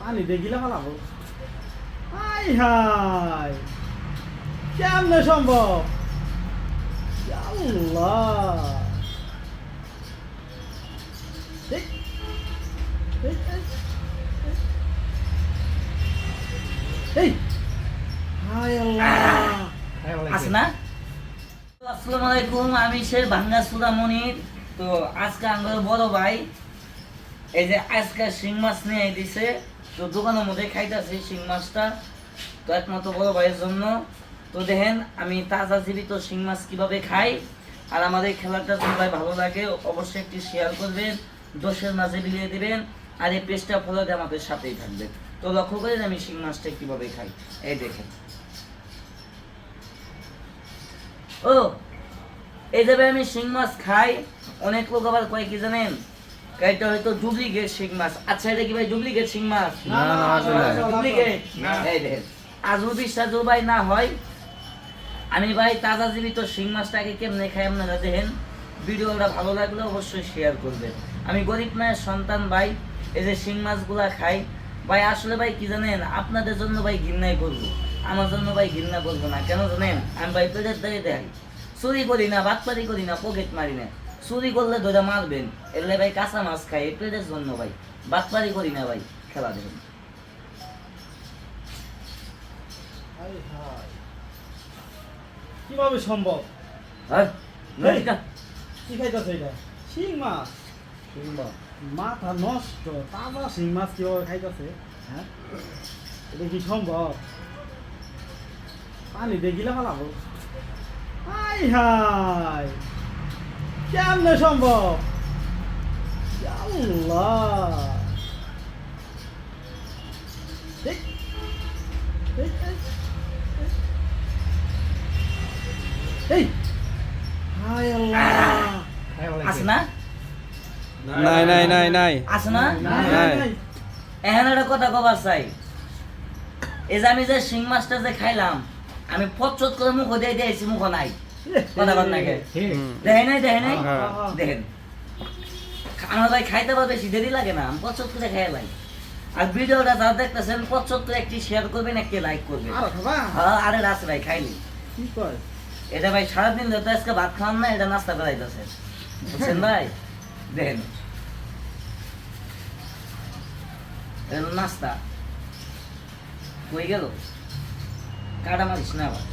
পানি দিয়ে গিলা ফেলাবো। হাই হাই। কেমনে সম্ভব? আল্লাহ। এই, আলাইকুম আমি সে ভাঙ্গা সুদা মনির তো আজকে আমার বড় ভাই এই যে আজকে শিং মাছ নিয়ে দিছে তো দোকানের মধ্যে খাইতেছি শিং মাছটা। তো একমাত্র বড় ভাইয়ের জন্য। তো দেখেন, আমি তাজা জীবিত শিং মাছ কীভাবে খাই, আর আমাদের খেলাটা ভাই ভালো লাগে, অবশ্যই একটি শেয়ার করবেন, দোষের মাঝে বিলিয়ে দিবেন, আর এই পেজটা ফলো আমাদের সাথেই থাকবেন। তো লক্ষ্য করেন আমি শিং মাছটা কীভাবে খাই। এই দেখেন। ও এইভাবে আমি শিং মাছ খাই, অনেক লোক আবার কয় জানেন? এটা হয়তো ডুপ্লিকেট শিং মাছ। আচ্ছা এটা কি ভাই ডুপ্লিকেট শিং মাছ? না, না, আসলে ডুপ্লিকেট না। এই দেখেন ভাই না হয়। আমি ভাই তাজা জীবিত শিং মাছটাকে কেমনে খাই আপনারা দেখেন। ভিডিওটা ভালো লাগলে অবশ্যই শেয়ার করবেন। আমি গরিব মায়ের সন্তান ভাই এই যে শিং মাছগুলা খাই। ভাই আসলে ভাই কি জানেন আপনাদের জন্য ভাই ঘৃণাই করব। আমার জন্য ভাই ঘৃণা করব না। কেন জানেন? আমি ভাই পেটের দাঁড়িয়ে দেয়। চুরি করি না বাটপারি করি না পকেট মারি না। চুরি করলে ধরে মারবেন। এলে ভাই কাঁচা মাছ খাই পেটের জন্য ভাই। বাটপারি করি না ভাই খেলা দেখুন। কীভাবে সম্ভব? হ্যাঁ। কি খাইতেছে এটা? শিং মাছ। শিং মাছ। মাথা নষ্ট তাজা শিং মাছ কীভাবে খাইতেছে? হ্যাঁ? এটা কি সম্ভব? পানি দেখিলে ফেলাবো হাই হাই। কেমনে সম্ভব? আল্লাহ। এই, আল্লাহ। আছে না? নাই নাই নাই নাই আছে না? নাই, নাই। নাই, নাই। এখন একটা কথা কবার চাই। এই যে আমি যে শিং মাছটা যে খাইলাম আমি পচত করে মুখ দিয়ে দিয়েছি মুখ নাই। কথা হুম। দেখে নাই দেখে নাই? হ্যাঁ। দেখেন। আমার ভাই খাইতে পারবে বেশি দেরি লাগে না আমি পচত করে লাই আর ভিডিওটা যারা দেখতেছেন করে একটি শেয়ার করবেন একটি লাইক করবেন। আর হ্যাঁ আরে রাস ভাই কয়? এটা ভাই সারাদিন ধরে আজকে ভাত খাওয়ান না এটা নাস্তা করাইতেছে। বুঝছেন ভাই? দেখেন। নাস্তা। কই গেল? কাটা মারিস না আবার?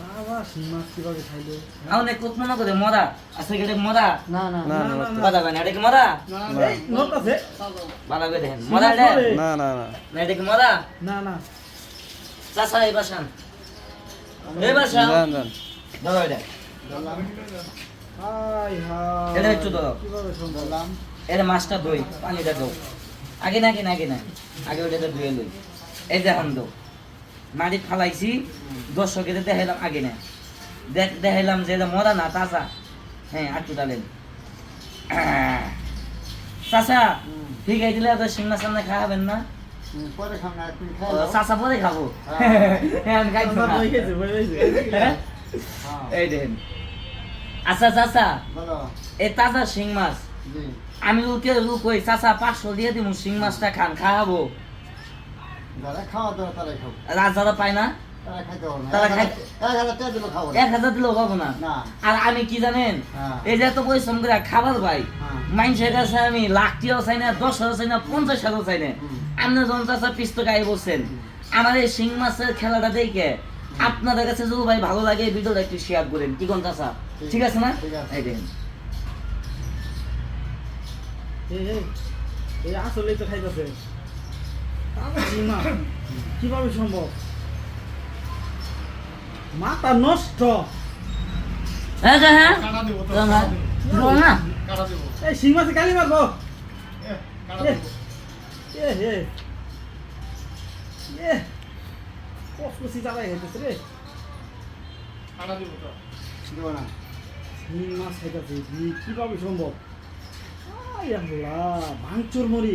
বাবা শিং মাছ কীভাবে খাইলো? আমাদের কোক মনে করে মরা। আজকে এটা মরা? না না না, না না, না। এটা কি মরা? না আছে। দেখেন মরা এটা? না না না। না এটা কি মরা? না না। চাষা এই বাসান। এই বাসান। যান যান। ধরো এটা। হাই হাই। এটা একটু ধরো। কীভাবে সম্ভব? এটা মাছটা দই পানিটা দাও আগে না আগে না আগে না। আগে ওইটা ধুয়ে লই। এই দেখুন দো মাটি ফালাইছি দর্শকের দেখাইলাম আগে না। দেখ দেখাইলাম যে মরা না তাজা। হ্যাঁ আটটু ডালেন চাচা ঠিক আছে দিলে তো শিং সামনে খাওয়াবেন না। চাচা পরে খাব। হ্যাঁ। হ্যাঁ? হ্যাঁ? এই দেখেন আচ্ছা চাচা এই তাজা শিং মাছ। আমি লোকে লোক ওই চাচা পাঁচশো দিয়ে দিব শিং মাছটা খান খাওয়াবো। যারা খাওয়া দাওয়া তারাই খাও রাজারা পায় না তারা খাইতে হবে না। তারা এক খাই- হাজার- এক হাজার টাকা দিলে খাব না। এক হাজার না। না। আর আমি কি জানেন? হ্যাঁ। এই যে এত পরিশ্রম করে খাবার ভাই হ্যাঁ। মানুষের কাছে আমি লাখটিও চাই না দশ হাজার চাই না পঞ্চাশ হাজার চাই না। আপনি যখন পিস্ত গায়ে বলছেন আমার এই শিং মাছের খেলাটা দেখে আপনাদের কাছে যদি ভাই ভালো লাগে ভিডিওটা একটু শেয়ার করেন। কি কোন চাষা ঠিক ঠিক আছে না? ঠিক আছে। এই দেখেন। এই এই এই আসলেই তো খাইতেছে। কীভাবে সম্ভব? মাথা নষ্ট। হ্যাঁ হ্যাঁ হ্যাঁ। এই শিং মাছে কালি মারবো। চালাই খাইতেছে রে। না। শিং মাছ খাইতেছে কীভাবে সম্ভব? ভাঙচুর মরি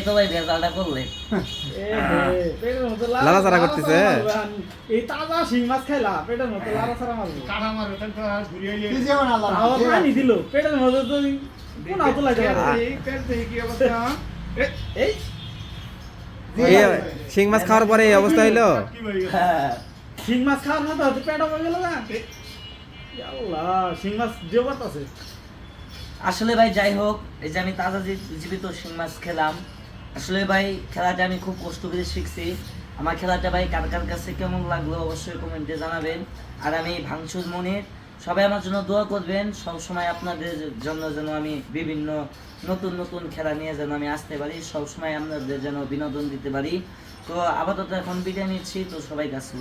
তো ভাই রেজাল্টটা করলে। এ হে, পেটের মধ্যে লাড়া- লাড়াচাড়া করতেছে? এই তাজা শিং মাছ খাইলা পেটের মধ্যে লাড়াচাড়া মারবে। কাটা মারো তো ঘুরিয়ে না তাও পানি দিল পেটের মধ্যে তো কোন আতো লাগে এই পেট দেখি কি অবস্থা এই। শিং মাছ খাওয়ার পরে এই অবস্থা হইল? হয়ে? হ্যাঁ। শিং মাছ খাওয়ার মতো পেট হয়ে গেল না আল্লাহ শিং মাছ যে আছে। আসলে ভাই, যাই হোক, এই যে আমি তাজা জীবিত শিং মাছ খেলাম, আসলে ভাই, খেলাটা আমি খুব কষ্ট করে শিখছি। আমার খেলাটা ভাই, কার কার কাছে কেমন লাগল অবশ্যই কমেন্টে জানাবেন। আর আমি ভাঙচুর মনির, সবাই আমার জন্য দোয়া করবেন, সবসময় আপনাদের জন্য যেন আমি বিভিন্ন নতুন নতুন খেলা নিয়ে যেন আমি আসতে পারি, সবসময় আপনাদের যেন বিনোদন দিতে পারি। তো আপাতত এখন বিদায় নিচ্ছি, তো সবাই কাছে